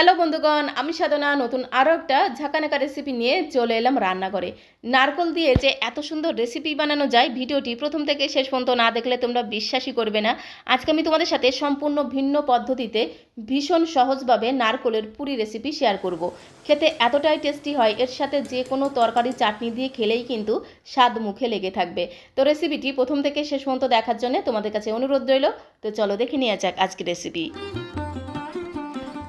Hello বন্ধুগণ, আমি সাধনা, নতুন আরও একটা ঝাঁকানাকা রেসিপি নিয়ে চলে এলাম রান্নাঘরে। নারকল দিয়ে যে এত সুন্দর রেসিপি বানানো যায়, ভিডিওটি প্রথম থেকে শেষ পর্যন্ত না দেখলে তোমরা বিশ্বাসই করবে না। আজকে আমি তোমাদের সাথে সম্পূর্ণ ভিন্ন পদ্ধতিতে ভীষণ সহজভাবে নারকলের পুরি রেসিপি শেয়ার করব। খেতে এতটাই টেস্টি হয়, এর সাথে যে কোনো তরকারি চাটনি দিয়ে খেলেই কিন্তু স্বাদ মুখে লেগে থাকবে। তো রেসিপিটি প্রথম থেকে শেষ পর্যন্ত দেখার জন্য তোমাদের কাছে অনুরোধ রইল, তো চলো দেখে নিয়ে যাক আজকে রেসিপি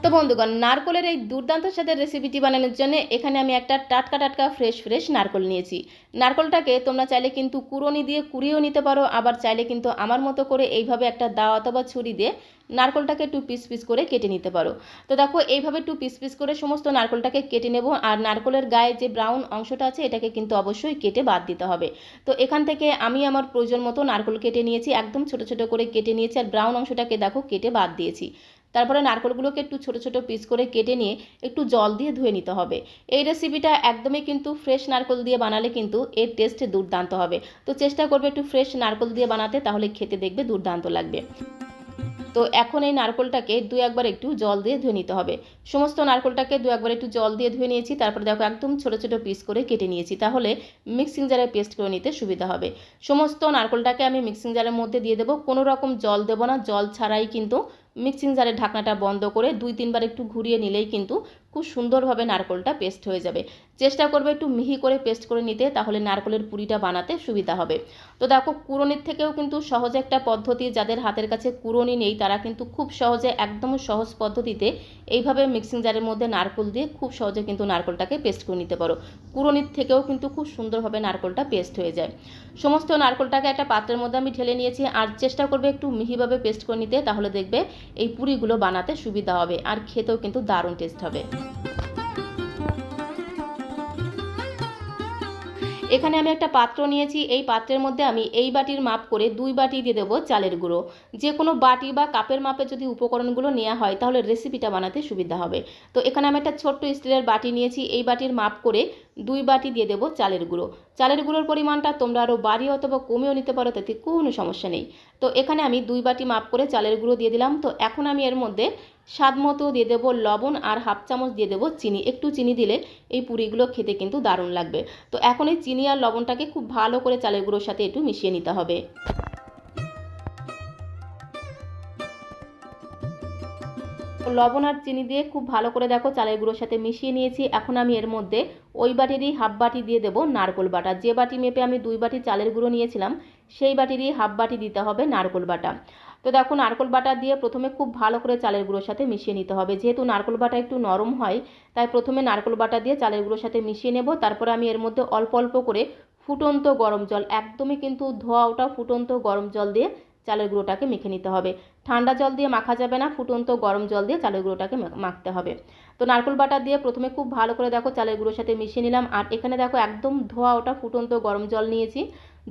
তো বন্ধুগণ, নারকলের এই দুর্দান্ত স্বাদের রেসিপিটি বানানোর জন্য এখানে আমি একটা টাটকা টাটকা ফ্রেশ ফ্রেশ নারকল নিয়েছি। নারকলটাকে তোমরা চাইলে কিন্তু কুড়োনি দিয়ে কুড়িয়েও নিতে পারো, আবার চাইলে কিন্তু আমার মতো করে এইভাবে একটা দাও অথবা ছুরি দিয়ে নারকলটাকে একটু পিস পিস করে কেটে নিতে পারো। তো দেখো, এইভাবে একটু পিস পিস করে সমস্ত নারকলটাকে কেটে নেব, আর নারকলের গায়ে যে ব্রাউন অংশটা আছে এটাকে কিন্তু অবশ্যই কেটে বাদ দিতে হবে। তো এখান থেকে আমি আমার প্রয়োজন মতো নারকল কেটে নিয়েছি, একদম ছোট ছোট করে কেটে নিয়েছি, আর ব্রাউন অংশটাকে দেখো কেটে বাদ দিয়েছি। তারপরে নারকলগুলোকে একটু ছোট ছোট পিস করে কেটে নিয়ে একটু জল দিয়ে ধুয়ে নিতে হবে। এই রেসিপিটা একদমই কিন্তু ফ্রেশ নারকল দিয়ে বানালে কিন্তু এর টেস্ট দুর্দান্ত হবে। তো চেষ্টা করবে একটু ফ্রেশ নারকল দিয়ে বানাতে, তাহলে খেতে দেখবে দুর্দান্ত লাগবে। তো এখন এই নারকলটাকে দু একবার একটু জল দিয়ে ধুয়ে নিতে হবে। সমস্ত নারকলটাকে দু একবার একটু জল দিয়ে ধুয়ে নিয়েছি, তারপরে দেখো একদম ছোট ছোট পিস করে কেটে নিয়েছি, তাহলে মিক্সিং জারে পেস্ট করে নিতে সুবিধা হবে। সমস্ত নারকলটাকে আমি মিক্সিং জারের মধ্যে দিয়ে দেবো, কোনো রকম জল দেবো না, জল ছাড়াই কিন্তু মিক্সিং জারের ঢাকনাটা বন্ধ করে দুই তিনবার একটু ঘুরিয়ে নিলেই কিন্তু খুব সুন্দরভাবে নারকলটা পেস্ট হয়ে যাবে। চেষ্টা করবে একটু মিহি করে পেস্ট করে নিতে, তাহলে নারকলের পুরিটা বানাতে সুবিধা হবে। তো দেখো কুড়নির থেকেও কিন্তু সহজ একটা পদ্ধতি, যাদের হাতের কাছে কুড়নি নেই, তারা কিন্তু খুব সহজে, একদম সহজ পদ্ধতিতে এইভাবে মিক্সিং জারের মধ্যে নারকল দিয়ে খুব সহজে কিন্তু নারকলটাকে পেস্ট করে নিতে পারো। কুড়নির থেকেও কিন্তু খুব সুন্দরভাবে নারকলটা পেস্ট হয়ে যায়। সমস্ত নারকলটাকে একটা পাত্রের মধ্যে আমি ঢেলে নিয়েছি, আর চেষ্টা করবে একটু মিহিভাবে পেস্ট করে নিতে, তাহলে দেখবে এই পুরিগুলো বানাতে সুবিধা হবে, আর খেতেও কিন্তু দারুণ টেস্ট হবে। এখানে আমি একটা পাত্র নিয়েছি, এই পাত্রের মধ্যে আমি এই বাটির মাপ করে দুই বাটি দিয়ে দেবো চালের গুঁড়ো। যে কোনো বাটি বা কাপের মাপে যদি উপকরণগুলো নেওয়া হয়, তাহলে রেসিপিটা বানাতে সুবিধা হবে। তো এখানে আমি একটা ছোট্ট স্টিলের বাটি নিয়েছি, এই বাটির মাপ করে দুই বাটি দিয়ে দেবো চালের গুঁড়ো। চালের গুঁড়োর পরিমাণটা তোমরা আরও বাড়িয়ে অথবা কমেও নিতে পারো, তাতে কোনো সমস্যা নেই। তো এখানে আমি দুই বাটি মাপ করে চালের গুঁড়ো দিয়ে দিলাম। তো এখন আমি এর মধ্যে স্বাদ মতো দিয়ে দেবো লবণ আর হাফ চামচ দিয়ে দেবো চিনি। একটু চিনি দিলে এই পুরিগুলো খেতে কিন্তু দারুণ লাগবে। তো এখন এই চিনি আর লবণটাকে খুব ভালো করে চালের গুঁড়োর সাথে একটু মিশিয়ে নিতে হবে। লবণ আর চিনি দিয়ে খুব ভালো করে দেখো চালের গুঁড়োর সাথে মিশিয়ে নিয়েছি। এখন আমি এর মধ্যে ওই বাটিরই হাফ বাটি দিয়ে দেবো নারকোল বাটা। যে বাটি মেপে আমি দুই বাটি চালের গুঁড়ো নিয়েছিলাম, সেই বাটিরই হাফ বাটি দিতে হবে নারকোল বাটা। তো দেখো নারকোল বাটা দিয়ে প্রথমে খুব ভালো করে চালের গুঁড়োর সাথে মিশিয়ে নিতে হবে। যেহেতু নারকোল বাটা একটু নরম হয়, তাই প্রথমে নারকোল বাটা দিয়ে চালের গুঁড়োর সাথে মিশিয়ে নেব। তারপরে আমি এর মধ্যে অল্প অল্প করে ফুটন্ত গরম জল, একদমই কিন্তু ধোয়া ওটা ফুটন্ত গরম জল দিয়ে চালের গুঁড়োটাকে মেখে নিতে হবে। ঠান্ডা জল দিয়ে মাখা যাবে না, ফুটন্ত গরম জল দিয়ে চালের গুঁড়োটাকে মাখতে হবে। তো নারকোল বাটা দিয়ে প্রথমে খুব ভালো করে দেখো চালের গুঁড়োর সাথে মিশিয়ে নিলাম। আর এখানে দেখো একদম ধোয়া ওটা ফুটন্ত গরম জল নিয়েছি।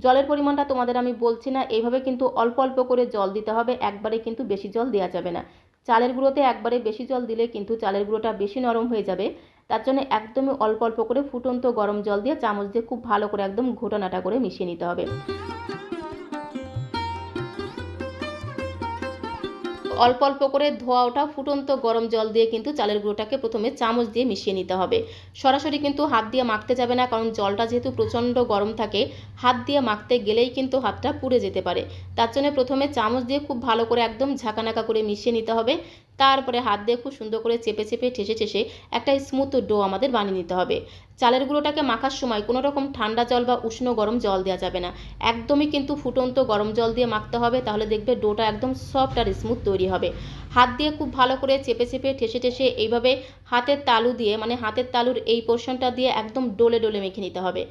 জলের পরিমাণটা তোমাদের আমি বলছি না, এইভাবে কিন্তু অল্প অল্প করে জল দিতে হবে, একবারে কিন্তু বেশি জল দেওয়া যাবে না। চালের গুঁড়োতে একবারে বেশি জল দিলে কিন্তু চালের গুঁড়োটা বেশি নরম হয়ে যাবে, তার জন্য একদমই অল্প অল্প করে ফুটন্ত গরম জল দিয়ে চামচ দিয়ে খুব ভালো করে একদম ঘোটানাটা করে মিশিয়ে নিতে হবে। অল্প অল্প করে ধোয়া ওঠা, ফুটন্ত গরম জল দিয়ে কিন্তু চালের গুঁড়োটাকে প্রথমে চামচ দিয়ে মিশিয়ে নিতে হবে। সরাসরি কিন্তু হাত দিয়ে মাখতে যাবে না, কারণ জলটা যেহেতু প্রচণ্ড গরম থাকে, হাত দিয়ে মাখতে গেলেই কিন্তু হাতটা পুড়ে যেতে পারে। তার জন্য প্রথমে চামচ দিয়ে খুব ভালো করে একদম ঝাঁকানাকা করে মিশিয়ে নিতে হবে। তারপরে হাত দিয়ে খুব সুন্দর করে চেপে চেপে, ঠেসে ঠেসে একটা স্মুথ ডো আমাদের বানিয়ে নিতে হবে। চালের গুঁড়োটাকে মাখার সময় কোনো রকম ঠান্ডা জল বা উষ্ণ গরম জল দেওয়া যাবে না। একদমই কিন্তু ফুটন্ত গরম জল দিয়ে মাখতে হবে, তাহলে দেখবে ডোটা একদম সফট আর স্মুথ তৈরি হবে। হাত দিয়ে খুব ভালো করে চেপে চেপে, ঠেসে ঠেসে এইভাবে হাতের তালু দিয়ে মানে হাতের তালুর এই পোর্শনটা দিয়ে একদম ডোলে ডোলে মেখে নিতে হবে।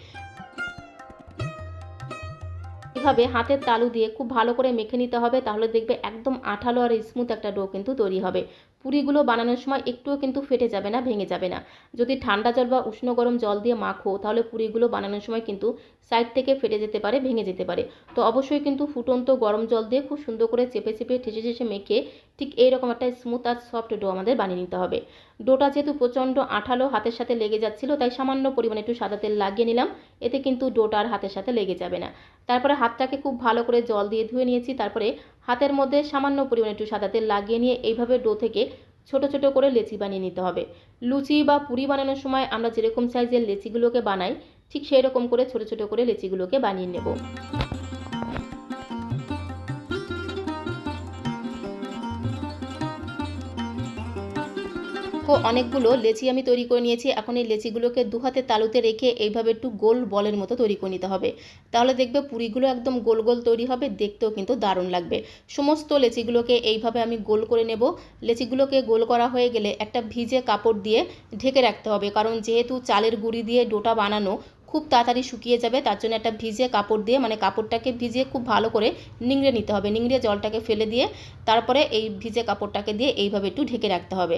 এভাবে হাতের তালু দিয়ে খুব ভালো করে মেখে নিতে হবে, তাহলে দেখবে একদম আঠালো আর স্মুথ একটা ডো কিন্তু তৈরি হবে। পুরিগুলো বানানোর সময় একটুও কিন্তু ফেটে যাবে না, ভেঙে যাবে না। যদি ঠান্ডা জল বা উষ্ণ গরম জল দিয়ে মাখো, তাহলে পুরিগুলো বানানোর সময় কিন্তু সাইড থেকে ফেটে যেতে পারে, ভেঙে যেতে পারে। তো অবশ্যই কিন্তু ফুটন্ত গরম জল দিয়ে খুব সুন্দর করে চেপে চেপে, ঠেসে ঠেসে মেখে ঠিক এইরকম একটা স্মুথ আর সফট ডো আমাদের বানিয়ে নিতে হবে। ডোটা যেহেতু প্রচণ্ড আঠালো হাতের সাথে লেগে যাচ্ছিল, তাই সামান্য পরিমাণে একটু সাদা তেল লাগিয়ে নিলাম, এতে কিন্তু ডোটা আর হাতের সাথে লেগে যাবে না। তারপরে হাতটাকে খুব ভালো করে জল দিয়ে ধুয়ে নিয়েছি, তারপরে হাতের মধ্যে সামান্য পরিমাণে একটু সাদা তেল লাগিয়ে নিয়ে এইভাবে ডো থেকে ছোট ছোট করে লেচি বানিয়ে নিতে হবে। লুচি বা পুরি বানানোর সময় আমরা যেরকম সাইজের লেচিগুলোকে বানাই, ঠিক সেই রকম করে ছোট ছোট করে লেচিগুলোকে বানিয়ে নেব। দেখো, অনেকগুলো লেচি আমি তৈরি করে নিয়েছি। এখন এই লেচিগুলোকে দু হাতে তালুতে রেখে এইভাবে একটু গোল বলের মতো তৈরি করে নিতে হবে। তাহলে দেখবে পুরিগুলো একদম গোল গোল তৈরি হবে, দেখতেও কিন্তু দারুণ লাগবে। সমস্ত লেচিগুলোকে এইভাবে আমি গোল করে নেব। লেচিগুলোকে গোল করা হয়ে গেলে একটা ভিজে কাপড় দিয়ে ঢেকে রাখতে হবে। কারণ যেহেতু চালের গুঁড়ি দিয়ে ডোটা বানানো খুব তাড়াতাড়ি শুকিয়ে যাবে, তার জন্য একটা ভিজে কাপড় দিয়ে মানে কাপড়টাকে ভিজিয়ে খুব ভালো করে নিংড়ে নিতে হবে। নিংড়ে জলটাকে ফেলে দিয়ে, তারপরে এই ভিজে কাপড়টাকে দিয়ে এইভাবে একটু ঢেকে রাখতে হবে।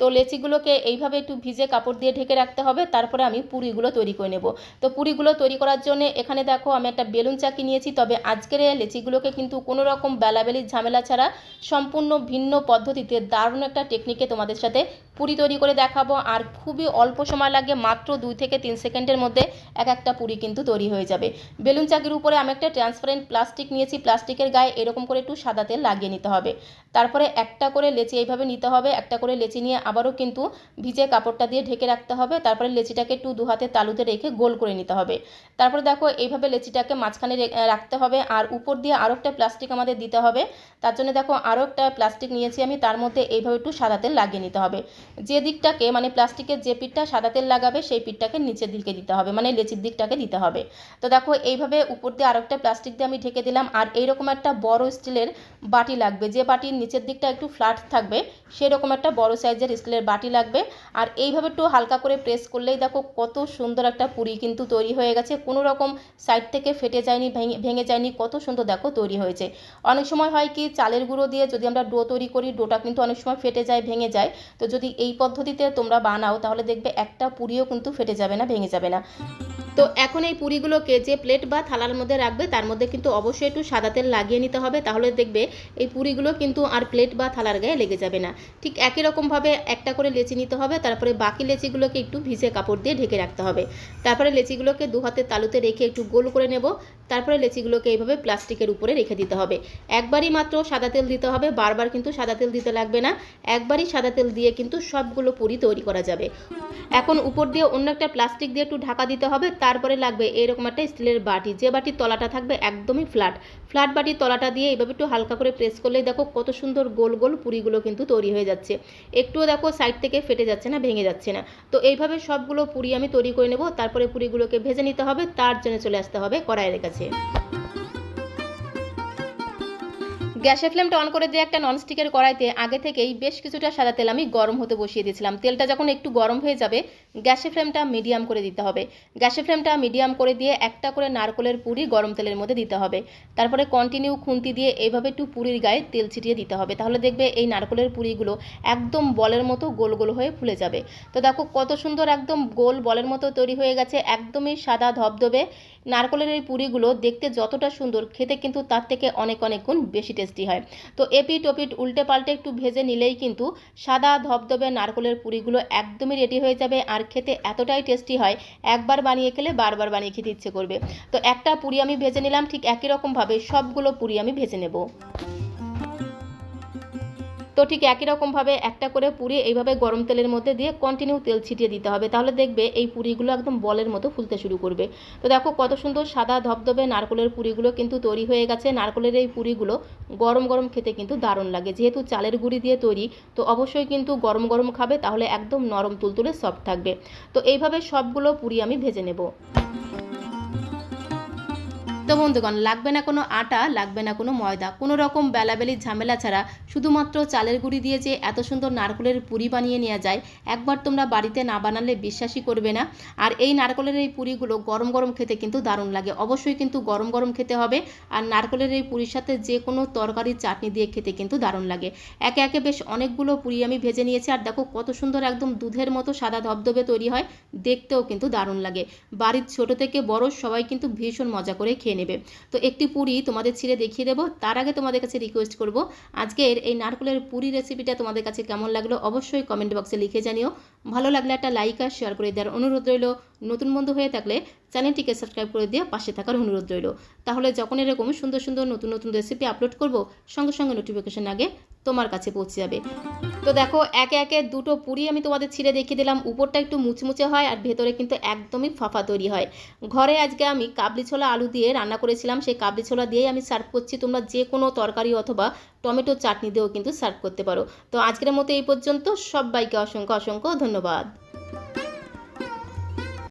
তো লেচিগুলোকে এইভাবে একটু ভিজে কাপড় দিয়ে ঢেকে রাখতে হবে, তারপরে আমি পুরিগুলো তৈরি করে নেব। তো পুরিগুলো তৈরি করার জন্য এখানে দেখো আমি একটা বেলুন চাকি নিয়েছি, তবে আজকের লেচিগুলোকে কিন্তু কোনো রকম বেলাবেলির ঝামেলা ছাড়া সম্পূর্ণ ভিন্ন পদ্ধতিতে দারুণ একটা টেকনিকে তোমাদের সাথে পুরি তৈরি করে দেখাবো। আর খুবই অল্প সময় লাগে, মাত্র দুই থেকে তিন সেকেন্ডের মধ্যে এক একটা পুরি কিন্তু তৈরি হয়ে যাবে। বেলুন চাকির উপরে আমি একটা ট্রান্সপারেন্ট প্লাস্টিক নিয়েছি। প্লাস্টিকের গায়ে এরকম করে একটু সাদা তেল লাগিয়ে নিতে হবে। তারপরে একটা করে লেচি এইভাবে নিতে হবে। একটা করে লেচি নিয়ে আবারও কিন্তু ভিজে কাপড়টা দিয়ে ঢেকে রাখতে হবে। তারপরে লেচিটাকে একটু দু হাতে তালুতে রেখে গোল করে নিতে হবে। তারপরে দেখো, এইভাবে লেচিটাকে মাঝখানে রাখতে হবে। আর উপর দিয়ে আরও একটা প্লাস্টিক আমাদের দিতে হবে। তার জন্য দেখো, আরও একটা প্লাস্টিক নিয়েছি আমি। তার মধ্যে এইভাবে একটু সাদা তেল লাগিয়ে নিতে হবে। যে দিকটাকে মানে প্লাস্টিকের যে পিঠটা সাদা তেল লাগাবে, সেই পিঠটাকে নিচের দিকে দিতে হবে মানে লেচির দিকটাকে দিতে হবে। তো দেখো, এইভাবে উপর দিয়ে আরেকটা প্লাস্টিক দিয়ে আমি ঢেকে দিলাম, আর এইরকম একটা বড় স্টিলের বাটি লাগবে। যে বাটির নিচের দিকটা একটু ফ্ল্যাট থাকবে, সেরকম একটা বড় সাইজের স্টিলের বাটি লাগবে। আর এইভাবে একটু হালকা করে প্রেস করলেই দেখো কত সুন্দর একটা পুরি কিন্তু তৈরি হয়ে গেছে। কোনো রকম সাইড থেকে ফেটে যায়নি, ভেঙে ভেঙে যায়নি, কত সুন্দর দেখো তৈরি হয়েছে। অনেক সময় হয় কি, চালের গুঁড়ো দিয়ে যদি আমরা ডো তৈরি করি ডোটা কিন্তু অনেক সময় ফেটে যায়, ভেঙে যায়। তো যদি এই পদ্ধতিতে তোমরা বানাও, তাহলে দেখবে একটা পুরিও কিন্তু ফেটে যাবে না, ভেঙে যাবে না। তো এখন এই পুরিগুলোকে যে প্লেট বা থালার মধ্যে রাখবে, তার মধ্যে কিন্তু অবশ্যই একটু সাদা তেল লাগিয়ে নিতে হবে। তাহলে দেখবে এই পুরিগুলো কিন্তু আর প্লেট বা থালার গায়ে লেগে যাবে না। ঠিক একই রকমভাবে একটা করে লেচি নিতে হবে, তারপরে বাকি লেচিগুলোকে একটু ভিজে কাপড় দিয়ে ঢেকে রাখতে হবে। তারপরে লেচিগুলোকে দু হাতে তালুতে রেখে একটু গোল করে নেব। তারপরে লেচিগুলোকে এইভাবে প্লাস্টিকের উপরে রেখে দিতে হবে। একবারই মাত্র সাদা তেল দিতে হবে, বারবার কিন্তু সাদা তেল দিতে লাগবে না। একবারই সাদা তেল দিয়ে কিন্তু সবগুলো পুরি তৈরি করা যাবে। এখন উপর দিয়ে অন্য একটা প্লাস্টিক দিয়ে একটু ঢাকা দিতে হবে তারপরে লাগবে এরকম একটা স্টিলের বাটি। যে বাটির তলাটা থাকবে একদমই ফ্ল্যাট। ফ্ল্যাট বাটির তলাটা দিয়ে এভাবে একটু হালকা করে প্রেস করলেই দেখো কত সুন্দর গোল গোল পুরিগুলো কিন্তু তৈরি হয়ে যাচ্ছে। একটুও দেখো সাইড থেকে ফেটে যাচ্ছে না, ভেঙে যাচ্ছে না। তো এইভাবে সবগুলো পুরি আমি তৈরি করে নেব। তারপরে পুরিগুলোকে ভেজে নিতে হবে। তার জন্য চলে আসতে হবে কড়াইয়ের কাছে। গ্যাসের ফ্লেমটা অন করে দিয়ে একটা ননস্টিকের কড়াইতে আগে থেকেই বেশ কিছুটা সাদা তেল আমি গরম হতে বসিয়ে দিয়েছিলাম। তেলটা যখন একটু গরম হয়ে যাবে, গ্যাসের ফ্লেমটা মিডিয়াম করে দিতে হবে। গ্যাসের ফ্লেমটা মিডিয়াম করে দিয়ে একটা করে নারকলের পুরি গরম তেলের মধ্যে দিতে হবে। তারপরে কন্টিনিউ খুন্তি দিয়ে এইভাবে একটু পুরির গায়ে তেল ছিটিয়ে দিতে হবে। তাহলে দেখবে এই নারকলের পুরিগুলো একদম বলের মতো গোল গোল হয়ে ফুলে যাবে। তো দেখো কত সুন্দর একদম গোল বলের মতো তৈরি হয়ে গেছে, একদমই সাদা ধবধবে। নারকলের এই পুরিগুলো দেখতে যতটা সুন্দর, খেতে কিন্তু তার থেকে অনেক অনেক গুণ বেশি টেস্টি হয়। তো এপিট ওপিট উল্টে পাল্টে একটু ভেজে নিলেই কিন্তু সাদা ধবধবে নারকলের পুরিগুলো একদমই রেডি হয়ে যাবে আর খেতে এতটাই টেস্টি হয়, একবার বানিয়ে খেলে বারবার বানিয়ে খেতে ইচ্ছে করবে। তো একটা পুরি আমি ভেজে নিলাম, ঠিক একই রকমভাবে সবগুলো পুরি আমি ভেজে নেব। তো ঠিক একই রকমভাবে একটা করে পুরি এইভাবে গরম তেলের মধ্যে দিয়ে কন্টিনিউ তেল ছিটিয়ে দিতে হবে। তাহলে দেখবে এই পুরিগুলো একদম বলের মতো ফুলতে শুরু করবে। তো দেখো কত সুন্দর সাদা ধবধবে নারকলের পুরিগুলো কিন্তু তৈরি হয়ে গেছে। নারকলের এই পুরিগুলো গরম গরম খেতে কিন্তু দারুণ লাগে। যেহেতু চালের গুঁড়ি দিয়ে তৈরি, তো অবশ্যই কিন্তু গরম গরম খাবে, তাহলে একদম নরম তুলতুলে সফট থাকবে। তো এইভাবে সবগুলো পুরি আমি ভেজে নেব। তো বন্ধুগণ, লাগবে না কোনো আটা, লাগবে না কোনো ময়দা। কোনো রকম বেলাবেলি ঝামেলা ছাড়া শুধুমাত্র চালের গুঁড়ি দিয়ে যে এত সুন্দর নারকলের পুরি বানিয়ে নেওয়া যায়, একবার তোমরা বাড়িতে না বানালে বিশ্বাসই করবে না। আর এই নারকলের এই পুরিগুলো গরম গরম খেতে কিন্তু দারুণ লাগে। অবশ্যই কিন্তু গরম গরম খেতে হবে, আর নারকলের এই পুরির সাথে যে কোনো তরকারি চাটনি দিয়ে খেতে কিন্তু দারুণ লাগে। একে একে বেশ অনেকগুলো পুরি আমি ভেজে নিয়েছি, আর দেখো কত সুন্দর একদম দুধের মতো সাদা ধবধবে তৈরি হয়, দেখতেও কিন্তু দারুণ লাগে। বাড়ির ছোট থেকে বড় সবাই কিন্তু ভীষণ মজা করে খেয়ে নেবে। তো একটি পুরি তোমাদের ছিঁড়ে দেখিয়ে দেবো, তার আগে তোমাদের কাছে রিকোয়েস্ট করব, আজকের এই নারকুলের পুরি রেসিপিটা তোমাদের কাছে কেমন লাগল অবশ্যই কমেন্ট বক্সে লিখে জানিও। ভালো লাগলে একটা লাইক আর শেয়ার করে দেওয়ার অনুরোধ রইল। নতুন বন্ধু হয়ে থাকলে চ্যানেলটিকে সাবস্ক্রাইব করে দিয়ে পাশে থাকার অনুরোধ রইল। তাহলে যখন এরকম সুন্দর সুন্দর নতুন নতুন রেসিপি আপলোড করব, সঙ্গে সঙ্গে নোটিফিকেশন আগে তোমার কাছে পৌঁছে যাবে। তো দেখো, একে একে দুটো পুরি আমি তোমাদের ছিঁড়ে দেখিয়ে দিলাম। উপরটা একটু মুচমুচে হয় আর ভেতরে কিন্তু একদমই ফাফা তৈরি হয়। ঘরে আজকে আমি কাবলি ছোলা আলু দিয়ে রান্না করেছিলাম। সেই কাবলি ছোলা দিয়েই আমি সার্ভ করছি। তোমরা যে কোনো তরকারি অথবা টমেটো চাটনি দিয়েও কিন্তু সার্ভ করতে পারো। তো আজকের মতো এই পর্যন্ত। সবাইকে অসংখ্য অসংখ্য ধন্যবাদ।